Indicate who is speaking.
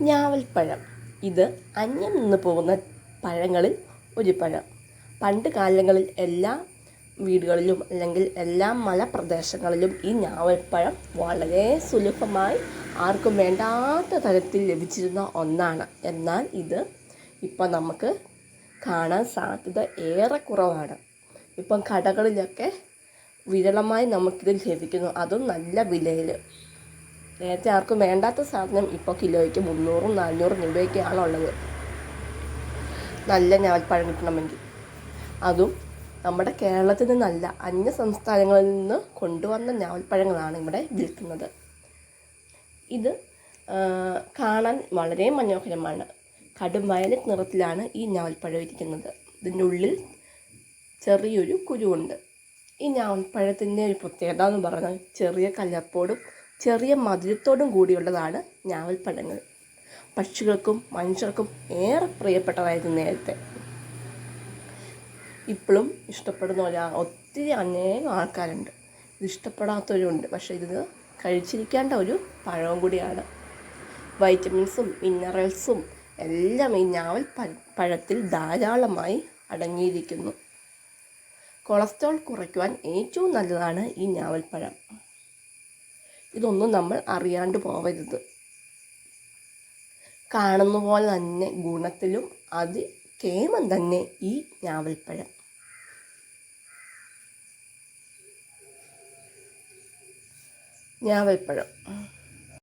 Speaker 1: ഞാവൽപ്പഴം. ഇത് അന്യം നിന്ന് പോകുന്ന പഴങ്ങളിൽ ഒരു പഴം. പണ്ട് കാലങ്ങളിൽ എല്ലാ വീടുകളിലും അല്ലെങ്കിൽ എല്ലാ മലപ്രദേശങ്ങളിലും ഈ ഞാവൽപ്പഴം വളരെ സുലഭമായി ആർക്കും വേണ്ടാത്ത തരത്തിൽ ലഭിച്ചിരുന്ന ഒന്നാണ്. എന്നാൽ ഇത് ഇപ്പം നമുക്ക് കാണാൻ സാധ്യത ഏറെ കുറവാണ് ഇപ്പം കടകളിലൊക്കെ വിരളമായി നമുക്കിത് ലഭിക്കുന്നു. അതും നല്ല വിലയിൽ നേരത്തെ ആർക്കും വേണ്ടാത്ത സാധനം ഇപ്പോൾ കിലോയ്ക്ക് മുന്നൂറും നാനൂറും രൂപയൊക്കെയാണ് ഉള്ളത്. നല്ല ഞാവൽപ്പഴം കിട്ടണമെങ്കിൽ. അതും നമ്മുടെ കേരളത്തിൽ നിന്നല്ല അന്യ സംസ്ഥാനങ്ങളിൽ നിന്ന് കൊണ്ടുവന്ന ഞാവൽപ്പഴങ്ങളാണ് ഇവിടെ വിൽക്കുന്നത്. ഇത് കാണാൻ വളരെ മനോഹരമാണ്. കടും വയലറ്റ് നിറത്തിലാണ് ഈ ഞാവൽപ്പഴം ഇരിക്കുന്നത്. ഇതിന്റെ ഉള്ളിൽ ചെറിയൊരു കുരുവുണ്ട്. ഈ ഞാവൽപ്പഴത്തിന്റെ ഒരു പ്രത്യേകത എന്ന് പറഞ്ഞാൽ ചെറിയ കലപ്പോടും ചെറിയ മധുരത്തോടും കൂടിയുള്ളതാണ് ഞാവൽപ്പഴങ്ങൾ പക്ഷികൾക്കും മനുഷ്യർക്കും ഏറെ പ്രിയപ്പെട്ടതായിരുന്നു നേരത്തെ. ഇപ്പോഴും ഇഷ്ടപ്പെടുന്ന ഒരാ ഒത്തിരി അനേകം ആൾക്കാരുണ്ട്. ഇത് ഇഷ്ടപ്പെടാത്തവരുണ്ട്. പക്ഷേ ഇത് കഴിച്ചിരിക്കേണ്ട ഒരു പഴവും കൂടിയാണ്. വൈറ്റമിൻസും മിനറൽസും എല്ലാം ഈ ഞാവൽ പഴത്തിൽ ധാരാളമായി അടങ്ങിയിരിക്കുന്നു. കൊളസ്ട്രോൾ കുറയ്ക്കുവാൻ ഏറ്റവും നല്ലതാണ് ഈ ഞാവൽപ്പഴം ഇതൊന്നും നമ്മൾ അറിയാണ്ട് പോവരുത്. കാണുന്ന പോലെ തന്നെ ഗുണത്തിലും അത് കേമം തന്നെ ഈ ഞാവൽപ്പഴം. ഞാവൽപ്പഴം.